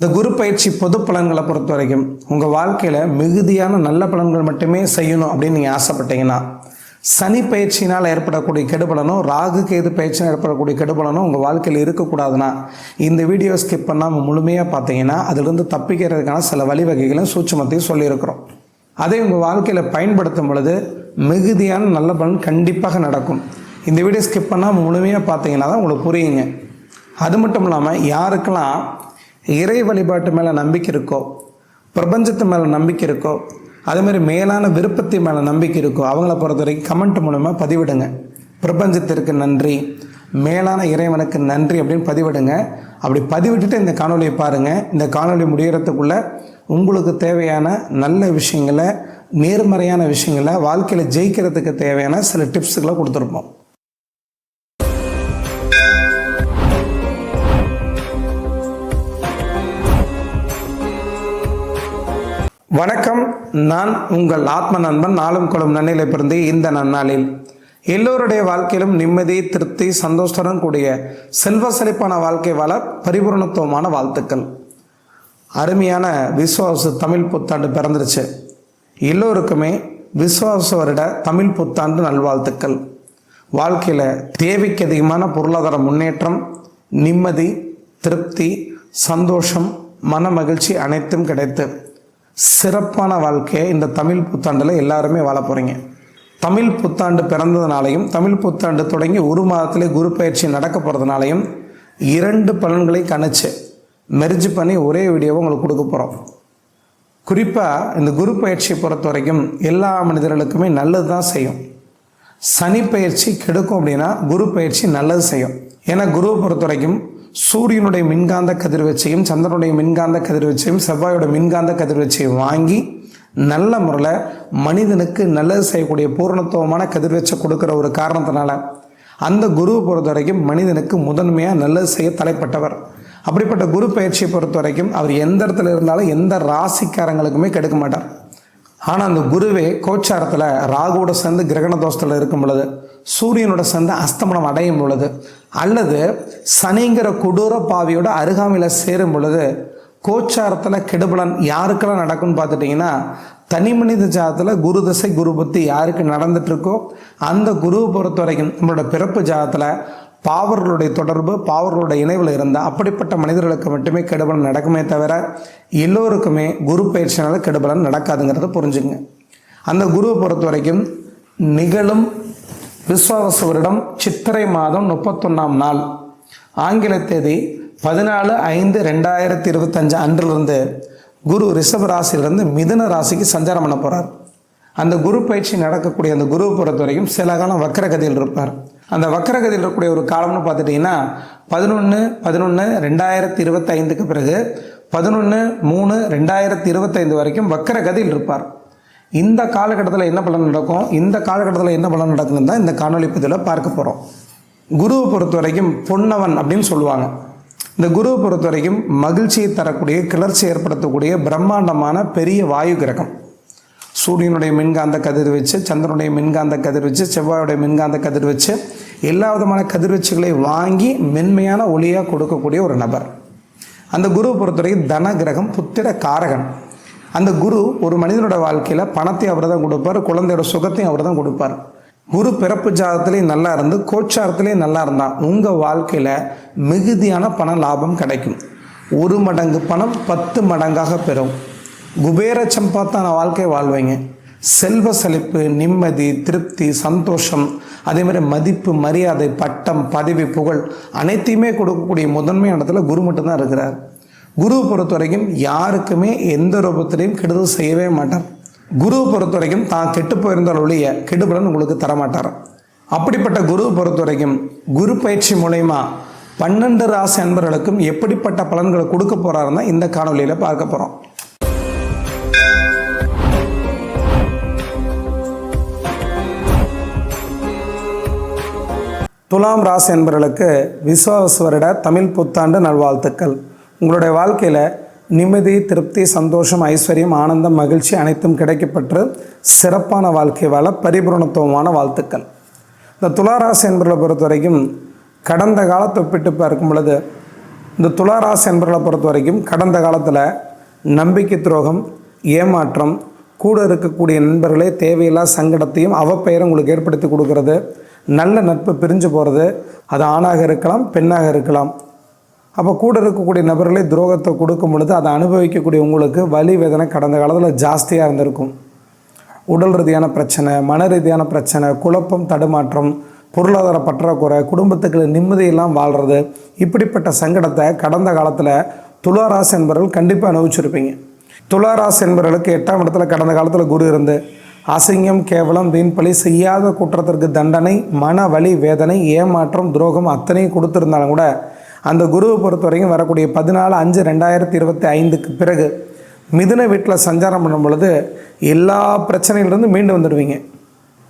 இந்த குரு பயிற்சி பொது பலன்களை பொறுத்த வரைக்கும் உங்கள் வாழ்க்கையில் மிகுதியான நல்ல பலன்கள் மட்டுமே செய்யணும் அப்படின்னு நீங்கள் ஆசைப்பட்டீங்கன்னா சனி பயிற்சியினால் ஏற்படக்கூடிய கெடுபலனும் ராகு கேது பயிற்சினால் ஏற்படக்கூடிய கெடுபலனும் உங்கள் வாழ்க்கையில் இருக்கக்கூடாதுன்னா இந்த வீடியோ ஸ்கிப் பண்ணாமல் முழுமையாக பார்த்தீங்கன்னா அதிலிருந்து தப்பிக்கிறதுக்கான சில வழிவகைகளும் சூட்சமத்தையும் சொல்லியிருக்கிறோம். அதை உங்கள் வாழ்க்கையில் பயன்படுத்தும் பொழுது மிகுதியான நல்ல பலன் கண்டிப்பாக நடக்கும். இந்த வீடியோ ஸ்கிப் பண்ணால் முழுமையாக பார்த்தீங்கன்னா தான் உங்களுக்கு புரியுங்க. அது மட்டும் இல்லாமல் யாருக்கெல்லாம் இறை வழிபாட்டு மேலே நம்பிக்கை இருக்கோ பிரபஞ்சத்து மேலே நம்பிக்கை இருக்கோ அதேமாதிரி மேலான விருப்பத்தை மேலே நம்பிக்கை இருக்கோ அவங்கள பொறுத்த வரைக்கும் கமெண்ட் மூலமாக பதிவிடுங்க. பிரபஞ்சத்திற்கு நன்றி. மேலான இறைவனுக்கு நன்றி அப்படின்னு பதிவிடுங்க. அப்படி பதிவிட்டுட்டு இந்த காணொலியை பாருங்கள் இந்த காணொலி முடிகிறதுக்குள்ளே உங்களுக்கு தேவையான நல்ல விஷயங்களை நேர்மறையான விஷயங்களை வாழ்க்கையில் ஜெயிக்கிறதுக்கு தேவையான சில டிப்ஸுகளை கொடுத்துருப்போம். வணக்கம் நான் உங்கள் ஆத்ம நண்பன் நாளும் குளம் நன்னிலை பிறந்து இந்த நன்னாளில். எல்லோருடைய வாழ்க்கையிலும் நிம்மதி திருப்தி சந்தோஷத்துடன் கூடிய செல்வ செழிப்பான வாழ்க்கை வாழ பரிபூர்ணத்துவமான வாழ்த்துக்கள். அருமையான விஸ்வாச தமிழ் புத்தாண்டு பிறந்துருச்சு. எல்லோருக்குமே விஸ்வாச வருட தமிழ் புத்தாண்டு நல்வாழ்த்துக்கள். வாழ்க்கையில் தேவைக்கு அதிகமான பொருளாதார முன்னேற்றம் நிம்மதி திருப்தி சந்தோஷம் மன மகிழ்ச்சி அனைத்தும் கிடைத்து சிறப்பான வாழ்க்கையை இந்த தமிழ் புத்தாண்டில் எல்லாருமே வாழ போகிறீங்க தமிழ் புத்தாண்டு பிறந்ததுனாலையும் தமிழ் புத்தாண்டு தொடங்கி ஒரு மாதத்திலே குரு பயிற்சி நடக்க போகிறதுனாலையும் இரண்டு பலன்களை கணிச்சு மெர்ஜ் பண்ணி ஒரே வீடியோவை உங்களுக்கு கொடுக்க போகிறோம் குறிப்பாக இந்த குரு பயிற்சியை பொறுத்த வரைக்கும் எல்லா மனிதர்களுக்குமே நல்லது தான் செய்யும். சனி பயிற்சி கெடுக்கும் அப்படின்னா குரு பயிற்சி நல்லது செய்யும். ஏன்னா குருவை பொறுத்த வரைக்கும் சூரியனுடைய மின்காந்த கதிர்வீச்சையும் சந்திரனுடைய மின்காந்த கதிர்வீச்சையும் செவ்வாயோட மின்காந்த கதிர்வீச்சையும் வாங்கி நல்ல முறையில் மனிதனுக்கு நல்லது செய்யக்கூடிய பூரணத்துவமான கதிர்வீச்சை கொடுக்குற ஒரு காரணத்தினால அந்த குருவை பொறுத்த வரைக்கும் மனிதனுக்கு முதன்மையாக நல்லது செய்ய தலைப்பட்டவர். அப்படிப்பட்ட குரு பயிற்சியை பொறுத்த வரைக்கும் அவர் எந்த இடத்துல இருந்தாலும் எந்த ராசிக்காரங்களுக்குமே கெடுக்க மாட்டார். ஆனால் அந்த குருவே கோச்சாரத்தில் ராகுவோட சேர்ந்து கிரகண தோஷத்தில் இருக்கும் பொழுது சூரியனோட சேர்ந்து அஸ்தமனம் அடையும் பொழுது அல்லது சனிங்கிற கொடூர பாவியோட அருகாமையில் சேரும் பொழுது கோச்சாரத்தில் கெடுபலன் யாருக்கெல்லாம் நடக்கும்னு பார்த்துட்டிங்கன்னா தனி மனித ஜாதத்தில் குரு தசை குரு புத்தி யாருக்கு நடந்துட்டுருக்கோ அந்த குருவை பொறுத்த வரைக்கும் நம்மளோட பிறப்பு ஜாதத்தில் பாவர்களுடைய தொடர்பு பாவர்களுடைய இணைவில் இருந்தால் அப்படிப்பட்ட மனிதர்களுக்கு மட்டுமே கெடுபலன் நடக்குமே தவிர எல்லோருக்குமே குரு பயிற்சினால கெடுபலன் நடக்காதுங்கிறத புரிஞ்சுங்க அந்த குருவை பொறுத்த வரைக்கும் நிகழும் விஸ்வாவச வருடம் சித்திரை மாதம் முப்பத்தொன்னாம் நாள். ஆங்கில தேதி பதினாலு ஐந்து ரெண்டாயிரத்தி இருபத்தஞ்சு அன்றிலிருந்து குரு ரிஷப ராசியிலிருந்து மிதுன ராசிக்கு சஞ்சாரம் பண்ண போகிறார் அந்த குரு பயிற்சி நடக்கக்கூடிய அந்த குரு பொறுத்த வரைக்கும் சில காலம் வக்கரகதியில் இருப்பார். அந்த வக்கரகதியில் இருக்கக்கூடிய ஒரு காலம்னு பார்த்துட்டிங்கன்னா பதினொன்று பதினொன்று ரெண்டாயிரத்தி இருபத்தைந்துக்கு பிறகு பதினொன்று மூணு ரெண்டாயிரத்தி இருபத்தைந்து வரைக்கும் வக்கரகதியில் இருப்பார். இந்த காலகட்டத்தில் என்ன பலன் நடக்கும்? இந்த காலகட்டத்தில் என்ன பலன் நடக்குதுன்னு தான் இந்த காணொலி பதிவில் பார்க்க போகிறோம் குருவை பொறுத்த வரைக்கும் பொன்னவன் அப்படின்னு சொல்லுவாங்க. இந்த குருவை பொறுத்த வரைக்கும் மகிழ்ச்சியை தரக்கூடிய கிளர்ச்சி ஏற்படுத்தக்கூடிய பிரம்மாண்டமான பெரிய வாயு கிரகம். சூரியனுடைய மின்காந்த கதிர் வச்சு சந்திரனுடைய மின்காந்த கதிர் வச்சு செவ்வாயுடைய மின்காந்த கதிர் வச்சு எல்லா விதமான கதிர்வீச்சுகளை வாங்கி மென்மையான ஒளியாக கொடுக்கக்கூடிய ஒரு நபர். அந்த குருவை பொறுத்தவரைக்கும் தன கிரகம் புத்திர காரகன். அந்த குரு ஒரு மனிதனோட வாழ்க்கையில் பணத்தையும் அவர் தான் கொடுப்பார் குழந்தையோட சுகத்தையும் அவர் தான் கொடுப்பார். குரு பிறப்பு ஜாதத்துலேயும் நல்லா இருந்து கோச்சாரத்துலேயும் நல்லா இருந்தால் உங்கள் வாழ்க்கையில் மிகுதியான பண லாபம் கிடைக்கும். ஒரு மடங்கு பணம் பத்து மடங்காக பெறும். குபேர சம்பாத்தான வாழ்க்கையை வாழ்வீங்க. செல்வ செழிப்பு நிம்மதி திருப்தி சந்தோஷம் அதே மாதிரி மதிப்பு மரியாதை பட்டம் பதவி புகழ் அனைத்தையுமே கொடுக்கக்கூடிய முதன்மை இடத்துல குரு மட்டும்தான் இருக்கிறார். குரு பொறுத்த வரைக்கும் யாருக்குமே எந்த ரூபத்திலையும் கெடுதல் செய்யவே மாட்டார். குரு பொறுத்த வரைக்கும் தான் கெட்டு போயிருந்தால் ஒழிய கெடுபலன் உங்களுக்கு தரமாட்டார். அப்படிப்பட்ட குரு பொறுத்த வரைக்கும் குரு பயிற்சி மூலயமா பன்னெண்டு ராசி அன்பர்களுக்கும் எப்படிப்பட்ட பலன்களை கொடுக்க போகிறாருன்னா இந்த காணொலியில் பார்க்க போகிறோம் துலாம் ராசி என்பவர்களுக்கு விஸ்வாவச வருட தமிழ் புத்தாண்டு நல்வாழ்த்துக்கள். உங்களுடைய வாழ்க்கையில் நிம்மதி திருப்தி சந்தோஷம் ஐஸ்வர்யம் ஆனந்தம் மகிழ்ச்சி அனைத்தும் கிடைக்கப்பட்டு சிறப்பான வாழ்க்கை வாழ பரிபூரணத்துவமான வாழ்த்துக்கள். இந்த துளாராசி என்பவர்களை பொறுத்த வரைக்கும் கடந்த காலத்தை ஒப்பிட்டு பார்க்கும் பொழுது இந்த துளாராசி என்பவர்களை பொறுத்த வரைக்கும் கடந்த காலத்தில் நம்பிக்கை துரோகம் ஏமாற்றம் கூட இருக்கக்கூடிய நண்பர்களே தேவையில்லா சங்கடத்தையும் அவப்பெயரை உங்களுக்கு ஏற்படுத்தி கொடுக்கறது. நல்ல நட்பு பிரிஞ்சு போகிறது அது ஆணாக இருக்கலாம் பெண்ணாக இருக்கலாம். அப்போ கூட இருக்கக்கூடிய நபர்களே துரோகத்தை கொடுக்கும் பொழுது அதை அனுபவிக்கக்கூடிய உங்களுக்கு வலி வேதனை கடந்த காலத்தில் ஜாஸ்தியாக இருந்திருக்கும். உடல் ரீதியான பிரச்சனை மன ரீதியான பிரச்சனை குழப்பம் தடுமாற்றம் பொருளாதார பற்றாக்குறை குடும்பத்துக்கு நிம்மதியெல்லாம் வாழ்கிறது இப்படிப்பட்ட சங்கடத்தை கடந்த காலத்தில் துளாராசி என்பவர்கள் கண்டிப்பாக அனுபவிச்சிருப்பீங்க. துளாராசி என்பவர்களுக்கு எட்டாம் இடத்துல கடந்த காலத்தில் குரு இருந்து அசிங்கம் கேவலம் வீண்பழி செய்யாத குற்றத்திற்கு தண்டனை மன வலி வேதனை ஏமாற்றம் துரோகம் அத்தனையும் கொடுத்துருந்தாலும் கூட அந்த குருவை பொறுத்த வரைக்கும் வரக்கூடிய பதினாலு அஞ்சு ரெண்டாயிரத்தி இருபத்தி ஐந்துக்கு பிறகு மிதுன வீட்டில் சஞ்சாரம் பண்ணும் பொழுது எல்லா பிரச்சனையிலிருந்து மீண்டு வந்துடுவீங்க.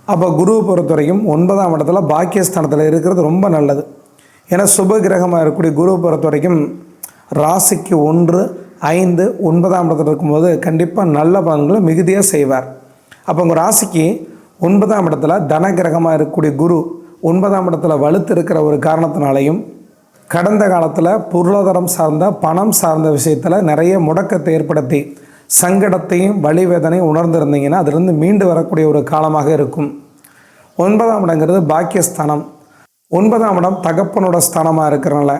அப்போ குருவை பொறுத்த வரைக்கும் ஒன்பதாம் இடத்துல பாக்கியஸ்தானத்தில் இருக்கிறது ரொம்ப நல்லது. ஏன்னா சுப கிரகமாக இருக்கக்கூடிய குருவை பொறுத்த வரைக்கும் ராசிக்கு ஒன்று ஐந்து ஒன்பதாம் இடத்துல இருக்கும்போது கண்டிப்பாக நல்ல பலன்களை மிகுதியாக செய்வார். அப்போ உங்கள் ராசிக்கு ஒன்பதாம் இடத்துல தன கிரகமாக இருக்கக்கூடிய குரு ஒன்பதாம் இடத்துல வலுத்து இருக்கிற ஒரு காரணத்தினாலையும் கடந்த காலத்தில் பொருளாதாரம் சார்ந்த பணம் சார்ந்த விஷயத்தில் நிறைய முடக்கத்தை ஏற்படுத்தி சங்கடத்தையும் வழிவேதனையும் உணர்ந்திருந்தீங்கன்னா அதிலிருந்து மீண்டு வரக்கூடிய ஒரு காலமாக இருக்கும். ஒன்பதாம் இடங்கிறது பாக்கியஸ்தானம். ஒன்பதாம் இடம் தகப்பனோட ஸ்தானமாக இருக்கிறனால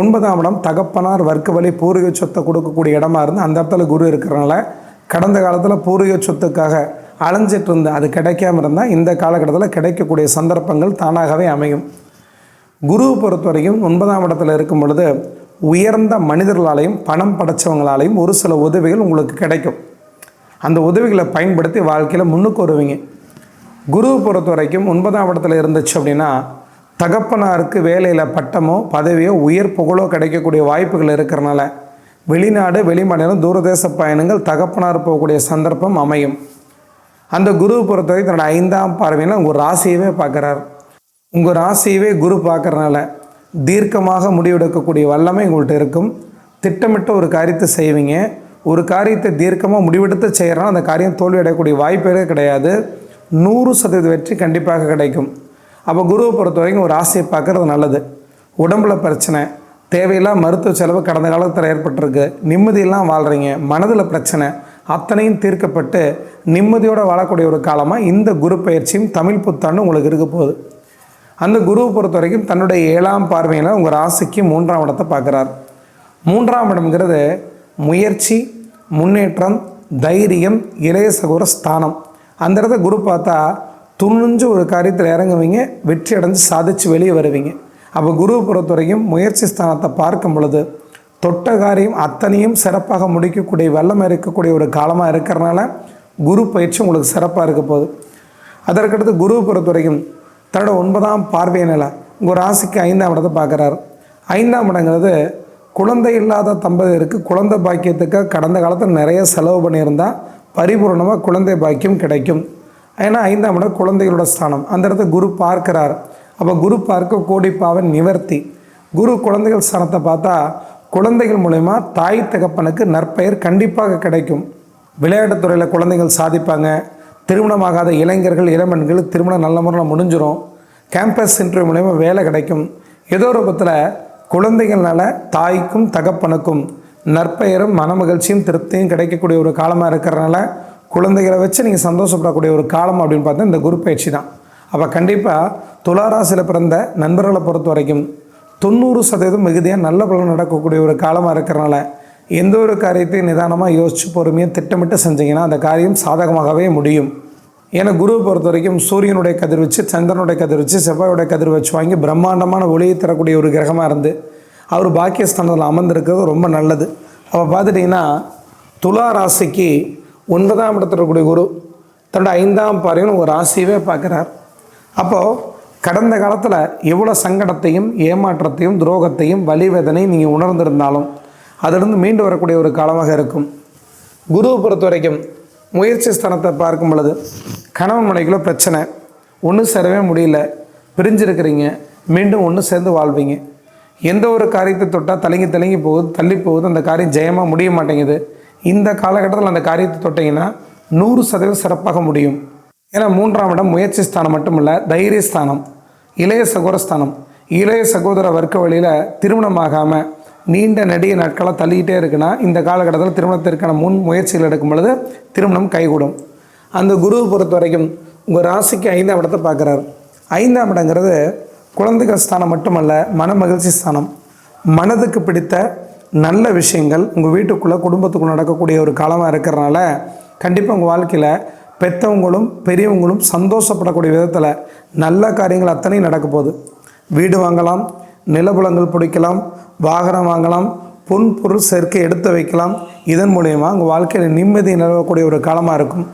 ஒன்பதாம் இடம் தகப்பனார் வர்க்க வழி பூர்வீக சொத்தை கொடுக்கக்கூடிய இடமா இருந்து அந்த இடத்துல குரு இருக்கிறனால கடந்த காலத்தில் பூர்வீக சொத்துக்காக அலைஞ்சிட்டு இருந்து அது கிடைக்காம இருந்தால் இந்த காலகட்டத்தில் கிடைக்கக்கூடிய சந்தர்ப்பங்கள் தானாகவே அமையும். குருவை பொறுத்த வரைக்கும் ஒன்பதாம் இடத்துல இருக்கும் பொழுது உயர்ந்த மனிதர்களாலையும் பணம் படைச்சவங்களாலையும் ஒரு சில உதவிகள் உங்களுக்கு கிடைக்கும். அந்த உதவிகளை பயன்படுத்தி வாழ்க்கையில் முன்னுக்கு வருவீங்க. குருவை பொறுத்த வரைக்கும் ஒன்பதாம் இடத்துல இருந்துச்சு அப்படின்னா தகப்பனாருக்கு வேலையில் பட்டமோ பதவியோ உயர் புகழோ கிடைக்கக்கூடிய வாய்ப்புகள் இருக்கிறனால வெளிநாடு வெளிமாநிலம் தூரதேச பயணங்கள் தகப்பனார் போகக்கூடிய சந்தர்ப்பம் அமையும். அந்த குருவை பொறுத்தவரை தன்னோட ஐந்தாம் பார்வையில் உங்கள் ராசியவே பார்க்குறார். உங்கள் ராசியவே குரு பார்க்குறனால தீர்க்கமாக முடிவெடுக்கக்கூடிய வல்லமை உங்கள்கிட்ட இருக்கும். திட்டமிட்ட ஒரு காரியத்தை செய்வீங்க. ஒரு காரியத்தை தீர்க்கமாக முடிவெடுத்து செய்கிறனால அந்த காரியம் தோல்வி அடையக்கூடிய வாய்ப்பே கிடையாது. நூறு சதவீத வெற்றி கண்டிப்பாக கிடைக்கும். அப்போ குருவை பொறுத்த வரைக்கும் ஒரு ராசியை பார்க்குறது நல்லது. உடம்புல பிரச்சனை தேவையில்லா மருத்துவ செலவு கடந்த காலத்தில் ஏற்பட்டிருக்கு. நிம்மதியெல்லாம் வாழ்கிறீங்க மனதில் பிரச்சனை அத்தனையும் தீர்க்கப்பட்டு நிம்மதியோடு வாழக்கூடிய ஒரு காலமாக இந்த குரு பயிற்சியும் தமிழ் புத்தாண்டு உங்களுக்கு இருக்க போகுது. அந்த குருவை பொறுத்த வரைக்கும் தன்னுடைய ஏழாம் பார்வையில் உங்கள் ராசிக்கு மூன்றாம் இடத்தை பார்க்குறார். மூன்றாம் இடம்ங்கிறது முயற்சி முன்னேற்றம் தைரியம் இளைய சகோர ஸ்தானம். அந்த இடத்த குரு பார்த்தா துணிஞ்சு ஒரு காரியத்தில் இறங்குவீங்க வெற்றி அடைஞ்சு சாதிச்சு வெளியே வருவீங்க. அப்போ குரு பொறுத்த வரைக்கும் முயற்சி ஸ்தானத்தை பார்க்கும் பொழுது தொட்ட காரியம் அத்தனையும் சிறப்பாக முடிக்கக்கூடிய வெள்ளம் இருக்கக்கூடிய ஒரு காலமாக இருக்கிறனால குரு பயிற்சி உங்களுக்கு சிறப்பாக இருக்க போகுது. அதற்கடுத்து குரு பொறுத்த வரைக்கும் தன்னோட ஒன்பதாம் பார்வை நிலை. உங்கள் ராசிக்கு ஐந்தாம் இடத்தை பார்க்குறாரு. ஐந்தாம் இடங்கிறது குழந்தை இல்லாத தம்பதியருக்கு குழந்தை பாக்கியத்துக்காக கடந்த காலத்தில் நிறைய செலவு பண்ணியிருந்தால் பரிபூர்ணமாக குழந்தை பாக்கியம் கிடைக்கும். ஏன்னா ஐந்தாம் இடம் குழந்தைகளோட ஸ்தானம். அந்த இடத்த குரு பார்க்கிறார். அப்போ குரு பார்க்க கோடி பாவன் நிவர்த்தி. குரு குழந்தைகள் ஸ்தானத்தை பார்த்தா குழந்தைகள் மூலயமா தாய் தகப்பனுக்கு நற்பெயர் கண்டிப்பாக கிடைக்கும். விளையாட்டுத்துறையில் குழந்தைகள் சாதிப்பாங்க. திருமணமாகாத இளைஞர்கள் இளம்பெண்கள் திருமணம் நல்ல முறையில் முடிஞ்சிடும் கேம்பஸ் இன்டர்வியூ மூலயமா வேலை கிடைக்கும். ஏதோ ரூபத்தில் குழந்தைகள்னால தாய்க்கும் தகப்பனுக்கும் நற்பெயரும் மனமகிழ்ச்சியும் திருப்தியும் கிடைக்கக்கூடிய ஒரு காலமாக இருக்கிறனால குழந்தைகளை வச்சு நீங்கள் சந்தோஷப்படக்கூடிய ஒரு காலம் அப்படின்னு பார்த்தா இந்த குரு பயிற்சி தான். அப்போ கண்டிப்பாக துளாராசியில் பிறந்த நண்பர்களை பொறுத்த வரைக்கும் தொண்ணூறு சதவீதம் மிகுதியாக நல்ல பலன் நடக்கக்கூடிய ஒரு காலமாக இருக்கிறனால எந்த ஒரு காரியத்தையும் நிதானமாக யோசித்து பொறுமையாக திட்டமிட்டு செஞ்சீங்கன்னா அந்த காரியம் சாதகமாகவே முடியும். ஏன்னா குருவை பொறுத்த வரைக்கும் சூரியனுடைய கதிர்வச்சு சந்திரனுடைய கதிர்வச்சு செவ்வாயுடைய கதிர்வச்சு வாங்கி பிரம்மாண்டமான ஒளியை தரக்கூடிய ஒரு கிரகமாக இருந்து அவர் பாக்கியஸ்தானத்தில் அமர்ந்திருக்கிறது ரொம்ப நல்லது. அப்போ பார்த்துட்டிங்கன்னா துலா ராசிக்கு ஒன்பதாம் இடத்துல இருக்கக்கூடிய குரு தன்னோட ஐந்தாம் பாறையும் ஒரு ராசியவே பார்க்குறார். அப்போது கடந்த காலத்தில் எவ்வளோ சங்கடத்தையும் ஏமாற்றத்தையும் துரோகத்தையும் வலிவேதனையும் நீங்கள் உணர்ந்திருந்தாலும் அதிலிருந்து மீண்டு வரக்கூடிய ஒரு காலமாக இருக்கும். குருவை பொறுத்த வரைக்கும் முயற்சி ஸ்தானத்தை பார்க்கும் பொழுது கணவன் மனைக்குள்ள பிரச்சனை. ஒன்றும் சேரவே முடியல. பிரிஞ்சிருக்கிறீங்க. மீண்டும் ஒன்று சேர்ந்து வாழ்வீங்க. எந்த ஒரு காரியத்தை தொட்டால் தலங்கி தலங்கி போகுது தள்ளி போகுது அந்த காரியம் ஜெயமாக முடிய மாட்டேங்குது. இந்த காலகட்டத்தில் அந்த காரியத்தை தொட்டிங்கன்னா நூறு சதவீதம் சிறப்பாக முடியும். ஏன்னா மூன்றாம் இடம் முயற்சி ஸ்தானம் மட்டுமல்ல தைரியஸ்தானம் இளைய சகோதரஸ்தானம் இளைய சகோதர வர்க்க வழியில் திருமணமாகாமல் நீண்ட நெடிய நாட்களாக தள்ளிக்கிட்டே இருக்குன்னா இந்த காலகட்டத்தில் திருமணத்திற்கான முன் முயற்சிகள் எடுக்கும் பொழுது திருமணம் கைகூடும். அந்த குருவை பொறுத்த வரைக்கும் உங்கள் ராசிக்கு ஐந்தாம் இடத்தை பார்க்குறாரு. ஐந்தாம் இடங்கிறது குழந்தைகள் ஸ்தானம் மட்டுமல்ல மன மகிழ்ச்சி ஸ்தானம். மனதுக்கு பிடித்த நல்ல விஷயங்கள் உங்கள் வீட்டுக்குள்ளே குடும்பத்துக்குள்ளே நடக்கக்கூடிய ஒரு காலமாக இருக்கிறனால கண்டிப்பாக உங்கள் வாழ்க்கையில் பெற்றவங்களும் பெரியவங்களும் சந்தோஷப்படக்கூடிய விதத்தில் நல்ல காரியங்கள் அத்தனையும் நடக்க போகுது. வீடு வாங்கலாம் நிலபுலங்கள் பிடிக்கலாம் வாகனம் வாங்கலாம் பொன் பொருள் சேர்க்கை எடுத்து வைக்கலாம். இதன் மூலயமா உங்கள் வாழ்க்கையில் நிம்மதி நிலவக்கூடிய ஒரு காலமாக இருக்கும்.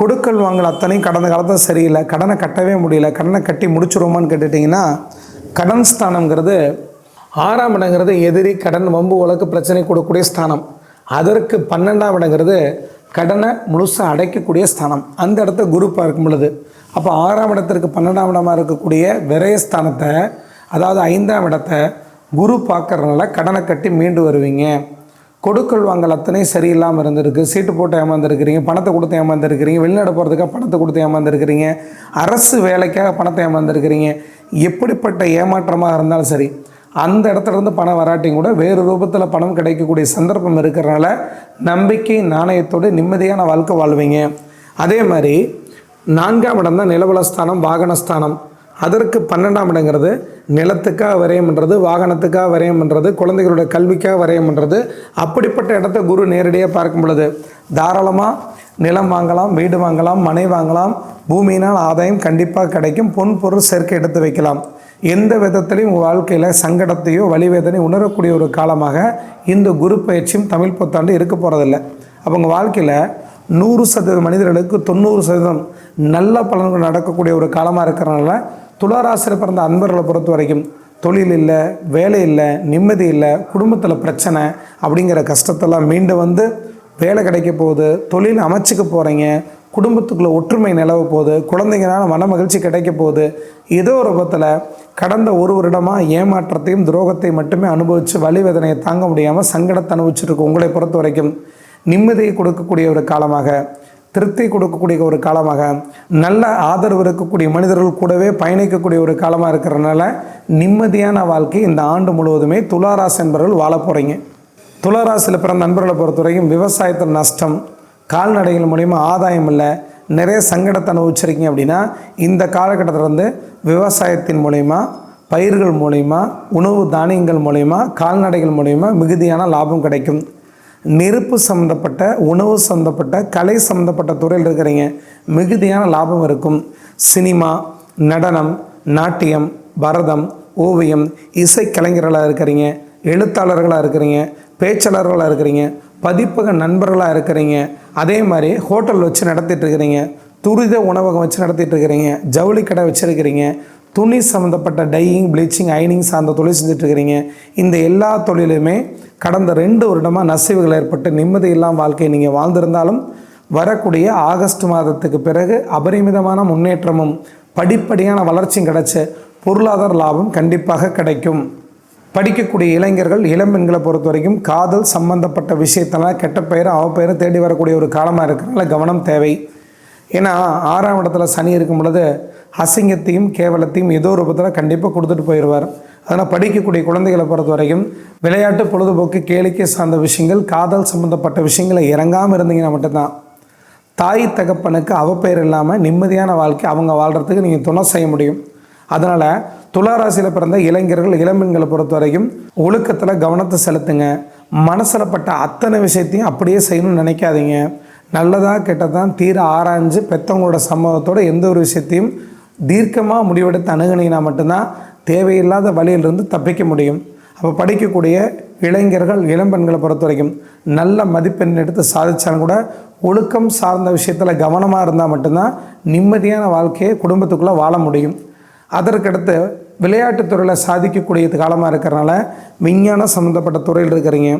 கொடுக்கல் வாங்கல் அத்தனையும் கடந்த காலத்தில் சரியில்லை. கடனை கட்டவே முடியல. கடனை கட்டி முடிச்சிருவோமான்னு கேட்டுட்டிங்கன்னா கடன் ஸ்தானங்கிறது ஆறாம் இடங்கிறது எதிரி கடன் வம்பு உலக்கு பிரச்சனை கொடுக்கக்கூடிய ஸ்தானம். அதற்கு பன்னெண்டாம் இடங்கிறது கடனை முழுசாக அடைக்கக்கூடிய ஸ்தானம். அந்த இடத்த குரூப்பாக இருக்கும் பொழுது அப்போ ஆறாம் இடத்திற்கு பன்னெண்டாம் இடமாக இருக்கக்கூடிய விரயஸ்தானத்தை அதாவது ஐந்தாம் இடத்தை குரு பார்க்கறதுனால கடனை கட்டி மீண்டு வருவீங்க. கொடுக்கல் வாங்கல் அத்தனை சரியில்லாமல் இருந்திருக்கு. சீட்டு போட்டு ஏமாந்துருக்கிறீங்க பணத்தை கொடுத்து ஏமாந்துருக்கிறீங்க வெளிநாடு போகிறதுக்காக பணத்தை கொடுத்து ஏமாந்துருக்கிறீங்க அரசு வேலைக்காக பணத்தை ஏமாந்துருக்கிறீங்க. எப்படிப்பட்ட ஏமாற்றமாக இருந்தாலும் சரி அந்த இடத்துல இருந்து பணம் வராட்டியும் கூட வேறு ரூபத்தில் பணம் கிடைக்கக்கூடிய சந்தர்ப்பம் இருக்கிறனால நம்பிக்கை நாணயத்தோடு நிம்மதியான வாழ்க்கை வாழ்வீங்க. அதே மாதிரி நான்காம் இடம் தான் நிலவலஸ்தானம் வாகனஸ்தானம் அதற்கு பன்னெண்டாம் இடங்கிறது நிலத்துக்காக வரையம்ன்றது பண்ணுறது வாகனத்துக்காக விரயம் பண்ணுறது கல்விக்காக வரையம்ன்றது. பண்ணுறது அப்படிப்பட்ட இடத்த குரு நேரடியாக பார்க்கும் பொழுது தாராளமாக நிலம் வாங்கலாம் வீடு வாங்கலாம் மனை வாங்கலாம். பூமியினால் ஆதாயம் கண்டிப்பாக கிடைக்கும். பொன் பொருள் சேர்க்கை எடுத்து வைக்கலாம். எந்த விதத்திலையும் உங்கள் வாழ்க்கையில் சங்கடத்தையோ வலிவேதனை உணரக்கூடிய ஒரு காலமாக இந்த குரு பயிற்சியும் தமிழ் புத்தாண்டு இருக்க போகிறதில்ல அப்போ உங்கள் வாழ்க்கையில் நூறு சதவீதம் மனிதர்களுக்கு தொண்ணூறு சதவீதம் நல்ல பலன்கள் நடக்கக்கூடிய ஒரு காலமாக இருக்கிறனால துளாராசியில் பிறந்த அன்பர்களை பொறுத்த வரைக்கும் தொழில் இல்லை வேலை இல்லை நிம்மதி இல்லை குடும்பத்தில் பிரச்சனை அப்படிங்கிற கஷ்டத்தெல்லாம் மீண்டு வந்து வேலை கிடைக்க போகுது தொழில் அமைச்சுக்க போகிறீங்க குடும்பத்துக்குள்ளே ஒற்றுமை நிலவ போகுது குழந்தைங்களால மன மகிழ்ச்சி கிடைக்க போகுது. ஏதோ ஒரு பத்தில் கடந்த ஒரு வருடமாக ஏமாற்றத்தையும் துரோகத்தையும் மட்டுமே அனுபவித்து வலி வேதனையை தாங்க முடியாமல் சங்கடத்தை அனுபவிச்சிருக்கு உங்களை பொறுத்த வரைக்கும் நிம்மதியை கொடுக்கக்கூடிய ஒரு காலமாக திருப்தி கொடுக்கக்கூடிய ஒரு காலமாக நல்ல ஆதரவு இருக்கக்கூடிய மனிதர்கள் கூடவே பயணிக்கக்கூடிய ஒரு காலமாக இருக்கிறனால நிம்மதியான வாழ்க்கை இந்த ஆண்டு முழுவதுமே துளாராசி என்பவர்கள் வாழ போகிறீங்க துளாராசியில் பிறந்த நண்பர்களை பொறுத்த வரைக்கும் விவசாயத்தில் நஷ்டம் கால்நடைகள் மூலிமா ஆதாயம் இல்லை நிறைய சங்கடத்தை அனுபவிச்சிருக்கீங்க அப்படின்னா இந்த காலகட்டத்தில் வந்து விவசாயத்தின் மூலயமா பயிர்கள் மூலயமா உணவு தானியங்கள் மூலயமா கால்நடைகள் மூலயமா மிகுதியான லாபம் கிடைக்கும். நெருப்பு சம்மந்தப்பட்ட உணவு சம்மந்தப்பட்ட கலை சம்மந்தப்பட்ட துறையில் இருக்கிறீங்க மிகுதியான லாபம் இருக்கும். சினிமா நடனம் நாட்டியம் பரதம் ஓவியம் இசைக்கலைஞர்களாக இருக்கிறீங்க எழுத்தாளர்களாக இருக்கிறீங்க பேச்சாளர்களாக இருக்கிறீங்க பதிப்பக நண்பர்களாக இருக்கிறீங்க அதே மாதிரி ஹோட்டல் வச்சு நடத்திட்டு இருக்கிறீங்க துரித உணவகம் வச்சு நடத்திட்டு இருக்கிறீங்க ஜவுளி கடை வச்சுருக்கிறீங்க துணி சம்மந்தப்பட்ட டையிங் ப்ளீச்சிங் ஐனிங் சார்ந்த தொழில் செஞ்சுட்டு இருக்கிறீங்க இந்த எல்லா தொழிலுமே கடந்த ரெண்டு வருடமாக நசிவுகள் ஏற்பட்டு நிம்மதி இல்லாமல் வாழ்க்கையை நீங்கள் வாழ்ந்திருந்தாலும் வரக்கூடிய ஆகஸ்ட் மாதத்துக்கு பிறகு அபரிமிதமான முன்னேற்றமும் படிப்படியான வளர்ச்சியும் கிடைச்ச பொருளாதார லாபம் கண்டிப்பாக கிடைக்கும். படிக்கக்கூடிய இளைஞர்கள் இளம் பெண்களை பொறுத்த வரைக்கும் காதல் சம்பந்தப்பட்ட விஷயத்தெல்லாம் கெட்ட பெயரும் அவ பெயரும் தேடி வரக்கூடிய ஒரு காலமாக இருக்கிறனால கவனம் தேவை. ஏன்னா ஆறாம் இடத்துல சனி இருக்கும் பொழுது அசிங்கத்தையும் கேவலத்தையும் ஏதோ ஒரு ரூபத்தில் கண்டிப்பாக கொடுத்துட்டு போயிடுவார் அதனால் படிக்கக்கூடிய குழந்தைகளை பொறுத்த வரைக்கும் விளையாட்டு பொழுதுபோக்கு கேளிக்கை சார்ந்த விஷயங்கள் காதல் சம்மந்தப்பட்ட விஷயங்களை இறங்காமல் இருந்தீங்கன்னா மட்டும்தான். தாய் தகப்பனுக்கு அவப்பெயர் இல்லாமல் நிம்மதியான வாழ்க்கை அவங்க வாழ்கிறதுக்கு நீங்கள் துணை செய்ய முடியும். அதனால் துளாராசியில் பிறந்த இளைஞர்கள் இளம்பெண்களை பொறுத்த வரைக்கும் ஒழுக்கத்தில் கவனத்தை செலுத்துங்க. மனசில் பட்ட அத்தனை விஷயத்தையும் அப்படியே செய்யணும்னு நினைக்காதீங்க. நல்லதாக கெட்டதான் தீர ஆராய்ஞ்சு பெற்றவங்களோட சம்மதத்தோட எந்த ஒரு விஷயத்தையும் தீர்க்கமாக முடிவெடுத்து அணுகுனீங்கன்னா மட்டும்தான் தேவையில்லாத வழியிலிருந்து தப்பிக்க முடியும். அப்போ படிக்கக்கூடிய இளைஞர்கள் இளம்பெண்களை பொறுத்த வரைக்கும் நல்ல மதிப்பெண் எடுத்து சாதித்தாலும் கூட ஒழுக்கம் சார்ந்த விஷயத்தில் கவனமாக இருந்தால் மட்டும்தான் நிம்மதியான வாழ்க்கையை குடும்பத்துக்குள்ளே வாழ முடியும். அதற்கடுத்து விளையாட்டுத்துறையில் சாதிக்கக்கூடிய காலமாக இருக்கிறனால விஞ்ஞானம் சம்மந்தப்பட்ட துறையில் இருக்கிறீங்க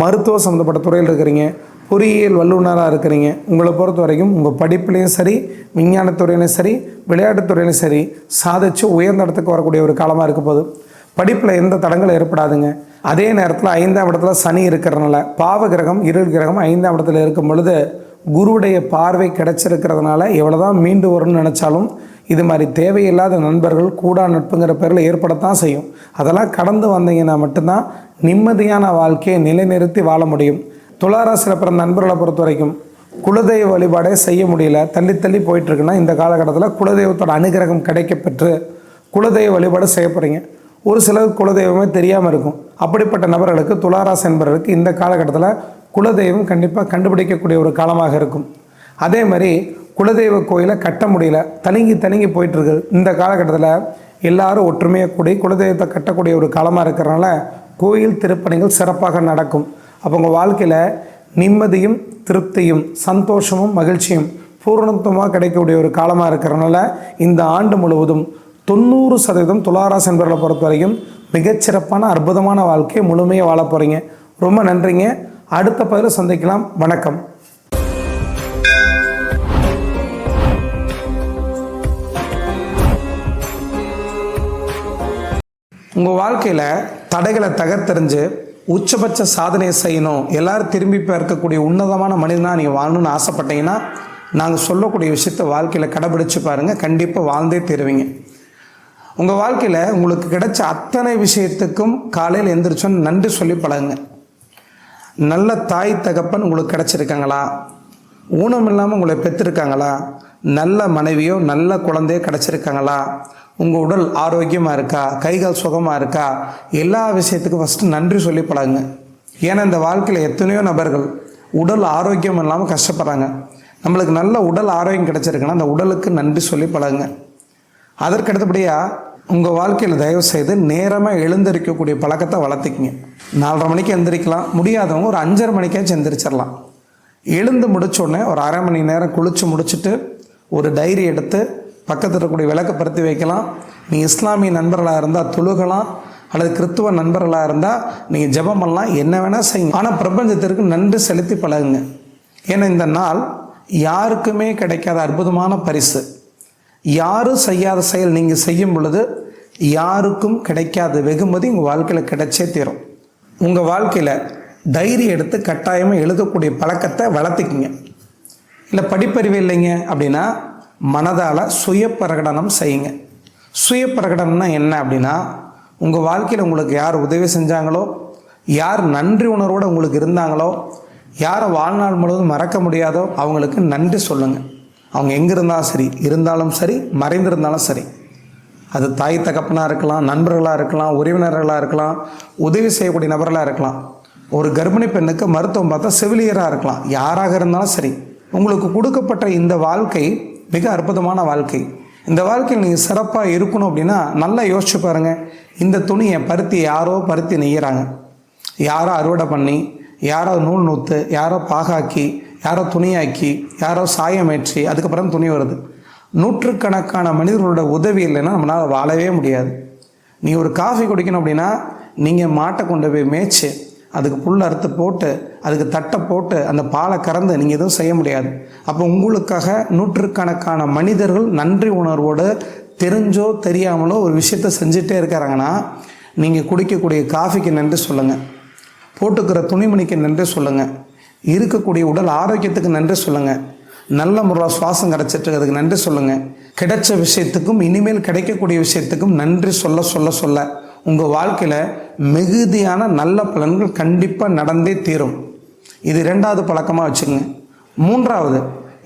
மருத்துவ சம்மந்தப்பட்ட துறையில் இருக்கிறீங்க பொறியியல் வல்லுநராக இருக்கிறீங்க. உங்களை பொறுத்த வரைக்கும் உங்கள் படிப்புலேயும் சரி விஞ்ஞானத்துறையிலையும் சரி விளையாட்டுத்துறையிலேயும் சரி சாதிச்சு உயர்ந்த இடத்துக்கு வரக்கூடிய ஒரு காலமாக இருக்க போது படிப்பில் எந்த தடங்களும் ஏற்படாதுங்க. அதே நேரத்தில் ஐந்தாம் இடத்துல சனி இருக்கிறனால பாவ கிரகம் இருள் கிரகம் ஐந்தாம் இடத்துல இருக்கும் பொழுது குருவுடைய பார்வை கிடைச்சிருக்கிறதுனால எவ்வளோதான் மீண்டு வரும்னு நினச்சாலும் இது மாதிரி தேவையில்லாத நண்பர்கள் கூடா நட்புங்கிற பேரில் ஏற்படத்தான் செய்யும். அதெல்லாம் கடந்து வந்தீங்கன்னா மட்டும்தான் நிம்மதியான வாழ்க்கையை நிலைநிறுத்தி வாழ முடியும். துளாராசியில் பிறந்த நண்பர்களை பொறுத்த வரைக்கும் குலதெய்வ வழிபாடே செய்ய முடியல. தள்ளி தள்ளி போயிட்டுருக்குன்னா இந்த காலகட்டத்தில் குலதெய்வத்தோட அனுகிரகம் கிடைக்கப்பெற்று குலதெய்வ வழிபாடு செய்ய போகிறீங்க ஒரு சிலர் குலதெய்வமே தெரியாமல் இருக்கும். அப்படிப்பட்ட நபர்களுக்கு துளாராசி என்பவர்களுக்கு இந்த காலகட்டத்தில் குலதெய்வம் கண்டிப்பாக கண்டுபிடிக்கக்கூடிய ஒரு காலமாக இருக்கும். அதே மாதிரி குலதெய்வ கோயிலை கட்ட முடியல. தனிங்கி தனிங்கி போயிட்டுருக்கு. இந்த காலகட்டத்தில் எல்லாரும் ஒற்றுமையாக கூடி குலதெய்வத்தை கட்டக்கூடிய ஒரு காலமாக இருக்கிறனால கோயில் திருப்பணிகள் சிறப்பாக நடக்கும். அப்போ உங்கள் வாழ்க்கையில் நிம்மதியும் திருப்தியும் சந்தோஷமும் மகிழ்ச்சியும் பூரணத்துவமாக கிடைக்கக்கூடிய ஒரு காலமாக இருக்கிறனால இந்த ஆண்டு முழுவதும் தொண்ணூறு சதவீதம் துளாராசி என்பவர்களை பொறுத்த வரைக்கும் மிகச்சிறப்பான அற்புதமான வாழ்க்கையை முழுமையாக வாழ போகிறீங்க ரொம்ப நன்றிங்க. அடுத்த பதில் சந்திக்கலாம். வணக்கம். உங்கள் வாழ்க்கையில் தடைகளை தகர்த்தெறிஞ்சு உச்சபட்ச சாதனையை செய்யணும் எல்லாரும் திரும்பி பார்க்கக்கூடிய உன்னதமான மனிதனாக நீங்கள் வாழணும்னு ஆசைப்பட்டீங்கன்னா நாங்கள் சொல்லக்கூடிய விஷயத்த வாழ்க்கையில் கடைபிடிச்சு பாருங்கள் கண்டிப்பாக வாழ்ந்தே தருவீங்க. உங்கள் வாழ்க்கையில் உங்களுக்கு கிடைச்ச அத்தனை விஷயத்துக்கும் காலையில் எந்திரிச்சோன்னு நன்றி சொல்லி பழகுங்க. நல்ல தாய் தகப்பன் உங்களுக்கு கிடச்சிருக்காங்களா? ஊனம் இல்லாமல் உங்களை பெற்றிருக்காங்களா நல்ல மனைவியோ நல்ல குழந்தையோ கிடச்சிருக்காங்களா? உங்கள் உடல் ஆரோக்கியமாக இருக்கா? கைகால் சுகமாக இருக்கா? எல்லா விஷயத்துக்கும் ஃபஸ்ட்டு நன்றி சொல்லி பழகுங்க. ஏன்னா இந்த வாழ்க்கையில் எத்தனையோ நபர்கள் உடல் ஆரோக்கியம் இல்லாமல் கஷ்டப்படுறாங்க. நம்மளுக்கு நல்ல உடல் ஆரோக்கியம் கிடச்சிருக்குன்னா அந்த உடலுக்கு நன்றி சொல்லி பழகுங்க. அதற்கு அடுத்தபடியாக உங்கள் வாழ்க்கையில் தயவு செய்து நேரமாக எழுந்திருக்கக்கூடிய பழக்கத்தை வளர்த்திக்கிங்க. நாலரை மணிக்கு எந்திரிக்கலாம். முடியாதவங்க ஒரு அஞ்சரை மணிக்காச்சும் எந்திரிச்சிடலாம் எழுந்து முடிச்சோடனே ஒரு அரை மணி நேரம் குளித்து முடிச்சுட்டு ஒரு டைரி எடுத்து பக்கத்தில் இருக்கக்கூடிய விளக்கப்படுத்தி பருத்தி வைக்கலாம். நீ இஸ்லாமிய நண்பர்களாக இருந்தால் தொழுகலாம். அல்லது கிறித்துவ நண்பர்களாக இருந்தால் நீங்கள் ஜெபம் பண்ணலாம். என்ன வேணால் செய்யுங்க. ஆனால் பிரபஞ்சத்திற்கு நன்றி செலுத்தி பழகுங்க. ஏன்னா இந்த நாள் யாருக்குமே கிடைக்காத அற்புதமான பரிசு. யாரும் செய்யாத செயல் நீங்கள் செய்யும் பொழுது யாருக்கும் கிடைக்காத வெகுமதி உங்கள் வாழ்க்கையில் கிடைச்சே தீரும். உங்கள் வாழ்க்கையில் டைரி எடுத்து கட்டாயமாக எழுதக்கூடிய பழக்கத்தை வளர்த்துக்குங்க. இல்லை படிப்பறிவு இல்லைங்க அப்படின்னா மனதால் சுய பிரகடனம் செய்யுங்க. சுய பிரகடனம்னா என்ன அப்படின்னா உங்கள் வாழ்க்கையில் உங்களுக்கு யார் உதவி செஞ்சாங்களோ யார் நன்றி உணர்வோடு உங்களுக்கு இருந்தாங்களோ யாரை வாழ்நாள் முழுவதும் மறக்க முடியாதோ அவங்களுக்கு நன்றி சொல்லுங்கள் அவங்க எங்கே இருந்தாலும் சரி இருந்தாலும் சரி மறைந்திருந்தாலும் சரி. அது தாய் தகப்பனாக இருக்கலாம் நண்பர்களாக இருக்கலாம் உறவினர்களாக இருக்கலாம் உதவி செய்யக்கூடிய நபர்களாக இருக்கலாம். ஒரு கர்ப்பிணி பெண்ணுக்கு மருத்துவம் பார்த்தா செவிலியராக இருக்கலாம். யாராக இருந்தாலும் சரி. உங்களுக்கு கொடுக்கப்பட்ட இந்த வாழ்க்கை மிக அற்புதமான வாழ்க்கை. இந்த வாழ்க்கையில் நீங்கள் சிறப்பாக இருக்கணும் அப்படின்னா நல்லா யோசிச்சு பாருங்கள் இந்த துணியை பருத்தி யாரோ பருத்தி நெய்யறாங்க. யாரோ அறுவடை பண்ணி யாரோ நூல் நூற்று யாரோ பாகாக்கி யாரோ துணியாக்கி யாரோ சாயமேற்றி அதுக்கப்புறம் துணி வருது. நூற்றுக்கணக்கான மனிதர்களோட உதவி இல்லைன்னா நம்மளால் வாழவே முடியாது. நீ ஒரு காஃபி குடிக்கணும் அப்படின்னா நீங்கள் மாட்டை கொண்டு போய் மேய்ச்சி அதுக்கு புல் அறுத்து போட்டு அதுக்கு தட்டை போட்டு அந்த பாலை கறந்து நீங்கள் எதுவும் செய்ய முடியாது. அப்போ உங்களுக்காக நூற்றுக்கணக்கான மனிதர்கள் நன்றி உணர்வோடு தெரிஞ்சோ தெரியாமலோ ஒரு விஷயத்த செஞ்சுட்டே இருக்கிறாங்கன்னா நீங்கள் குடிக்கக்கூடிய காஃபிக்கு நன்றி சொல்லுங்கள் போட்டுக்கிற துணிமணிக்கு நன்றி சொல்லுங்கள் இருக்கக்கூடிய உடல் ஆரோக்கியத்துக்கு நன்றி சொல்லுங்கள் நல்ல முறையில் சுவாசம் கிடச்சிட்டு அதுக்கு நன்றி சொல்லுங்கள் கிடைச்ச விஷயத்துக்கும் இனிமேல் கிடைக்கக்கூடிய விஷயத்துக்கும் நன்றி சொல்ல சொல்ல சொல்ல. உங்கள் வாழ்க்கையில் மிகுதியான நல்ல பலன்கள் கண்டிப்பாக நடந்தே தீரும். இது ரெண்டாவது பழக்கமாக வச்சுக்கோங்க. மூன்றாவது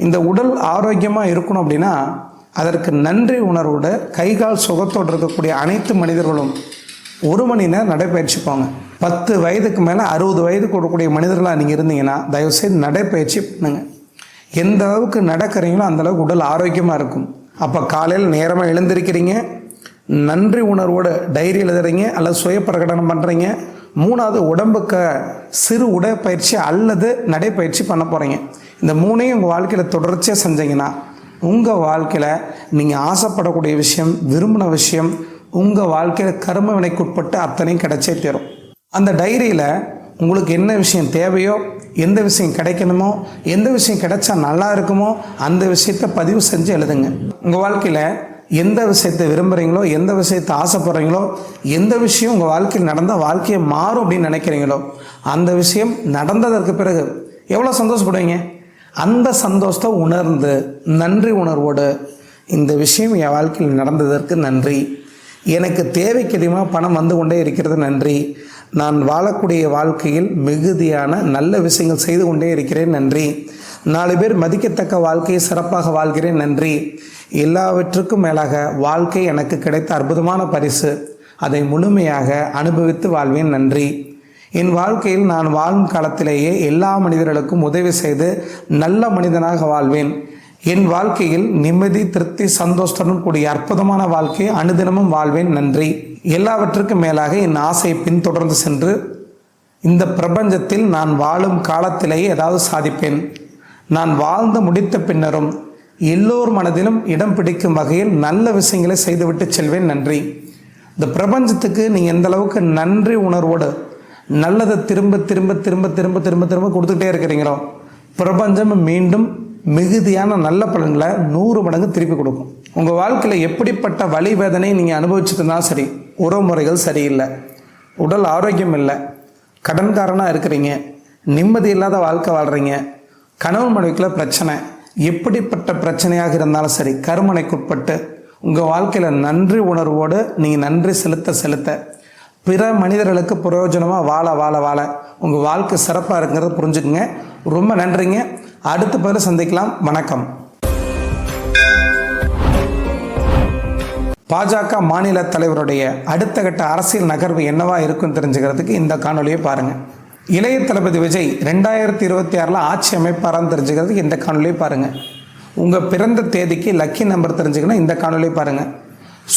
இந்த உடல் ஆரோக்கியமாக இருக்கணும் அப்படின்னா அதற்கு நன்றி உணர்வோட கைகால் சுகத்தோடு இருக்கக்கூடிய அனைத்து மனிதர்களும் ஒரு மணி நேரம் நடைப்பயிற்சி போங்க பத்து வயதுக்கு மேலே அறுபது வயது கொடுக்கக்கூடிய மனிதர்களாக நீங்கள் இருந்தீங்கன்னா தயவுசெய்து நடைப்பயிற்சி பண்ணுங்க. எந்த அளவுக்கு நடக்கிறீங்களோ அந்த அளவுக்கு உடல் ஆரோக்கியமாக இருக்கும். அப்போ காலையில் நேரமாக எழுந்திருக்கிறீங்க நன்றி உணர்வோடு டைரி எழுதுறீங்க அல்லது சுய பிரகடனம் பண்ணுறீங்க மூணாவது உடம்புக்கு சிறு உடற்பயிற்சி அல்லது நடைப்பயிற்சி பண்ண போகிறீங்க இந்த மூணையும் உங்கள் வாழ்க்கையில் தொடர்ச்சியாக செஞ்சீங்கன்னா உங்கள் வாழ்க்கையில் நீங்கள் ஆசைப்படக்கூடிய விஷயம் விரும்பின விஷயம் உங்கள் வாழ்க்கையில் கரும வினைக்குட்பட்டு அத்தனையும் கிடைச்சே தரும். அந்த டைரியில் உங்களுக்கு என்ன விஷயம் தேவையோ எந்த விஷயம் கிடைக்கணுமோ எந்த விஷயம் கிடைச்சா நல்லா இருக்குமோ அந்த விஷயத்தை பதிவு செஞ்சு எழுதுங்க. உங்கள் வாழ்க்கையில் எந்த விஷயத்தை விரும்புகிறீங்களோ எந்த விஷயத்தை ஆசைப்படுறீங்களோ எந்த விஷயம் உங்கள் வாழ்க்கையில் நடந்தால் வாழ்க்கையை மாறும் அப்படின்னு நினைக்கிறீங்களோ அந்த விஷயம் நடந்ததற்கு பிறகு எவ்வளோ சந்தோஷப்படுவீங்க? அந்த சந்தோஷத்தை உணர்ந்து நன்றி உணர்வோடு இந்த விஷயம் என் வாழ்க்கையில் நடந்ததற்கு நன்றி. எனக்கு தேவைக்கு அதிகமாக பணம் வந்து கொண்டே இருக்கிறது நன்றி. நான் வாழக்கூடிய வாழ்க்கையில் மிகுதியான நல்ல விஷயங்கள் செய்து கொண்டே இருக்கிறேன் நன்றி. நாலு பேர் மதிக்கத்தக்க வாழ்க்கையை சிறப்பாக வாழ்கிறேன் நன்றி. எல்லாவற்றுக்கும் மேலாக வாழ்க்கை எனக்கு கிடைத்த அற்புதமான பரிசு. அதை முழுமையாக அனுபவித்து வாழ்வேன் நன்றி. என் வாழ்க்கையில் நான் வாழும் காலத்திலேயே எல்லா மனிதர்களுக்கும் உதவி செய்து நல்ல மனிதனாக வாழ்வேன். என் வாழ்க்கையில் நிம்மதி திருப்தி சந்தோஷத்துடன் கூடிய அற்புதமான வாழ்க்கையை அனுதினமும் வாழ்வேன். நன்றி. எல்லாவற்றுக்கும் மேலாக என் ஆசையை பின்தொடர்ந்து சென்று இந்த பிரபஞ்சத்தில் நான் வாழும் காலத்திலேயே ஏதாவது சாதிப்பேன். நான் வாழ்ந்து முடித்த பின்னரும் எல்லோர் மனதிலும் இடம் பிடிக்கும் வகையில் நல்ல விஷயங்களை செய்துவிட்டு செல்வேன். நன்றி. இந்த பிரபஞ்சத்துக்கு நீங்கள் எந்த அளவுக்கு நன்றி உணர்வோடு நல்லதை திரும்ப திரும்ப திரும்ப திரும்ப திரும்ப திரும்ப கொடுத்துக்கிட்டே இருக்கிறீங்களோ பிரபஞ்சம் மீண்டும் மிகுதியான நல்ல பலன்களை நூறு மடங்கு திருப்பி கொடுக்கும். உங்கள் வாழ்க்கையில் எப்படிப்பட்ட வலி வேதனை நீங்கள் அனுபவிச்சுட்டு இருந்தாலும் சரி உறவுமுறைகள் சரியில்லை உடல் ஆரோக்கியம் இல்லை கடன்காரனாக இருக்கிறீங்க நிம்மதி இல்லாத வாழ்க்கை வாழ்கிறீங்க கணவன் மனைவிக்குள்ள பிரச்சனை எப்படிப்பட்ட பிரச்சனையாக இருந்தாலும் சரி கருமனைக்குட்பட்டு உங்கள் வாழ்க்கையில் நன்றி உணர்வோடு நீங்கள் நன்றி செலுத்த செலுத்த பிற மனிதர்களுக்கு பிரயோஜனமாக வாழ வாழ வாழ உங்கள் வாழ்க்கை சிறப்பாக இருக்குங்கிறத புரிஞ்சுக்குங்க. ரொம்ப நன்றிங்க. அடுத்த பதில் சந்திக்கலாம். வணக்கம். பாஜக மாநில தலைவருடைய அடுத்த கட்ட அரசியல் நகர்வு என்னவா இருக்குன்னு தெரிஞ்சுக்கிறதுக்கு இந்த காணொலியை பாருங்கள் இளைய தளபதி விஜய் ரெண்டாயிரத்தி இருபத்தி ஆறில் ஆட்சி அமைப்பாரான்னு தெரிஞ்சுக்கிறதுக்கு இந்த காணொலியை பாருங்கள் உங்கள் பிறந்த தேதிக்கு லக்கி நம்பர் தெரிஞ்சுக்கணும் இந்த காணொலியை பாருங்கள்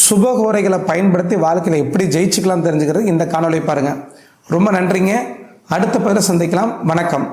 சுபகோரைகளை பயன்படுத்தி வாழ்க்கையில் எப்படி ஜெயிச்சுக்கலாம் தெரிஞ்சுக்கிறதுக்கு இந்த காணொலியை பாருங்கள் ரொம்ப நன்றிங்க. அடுத்த பதில் சந்திக்கலாம். வணக்கம்.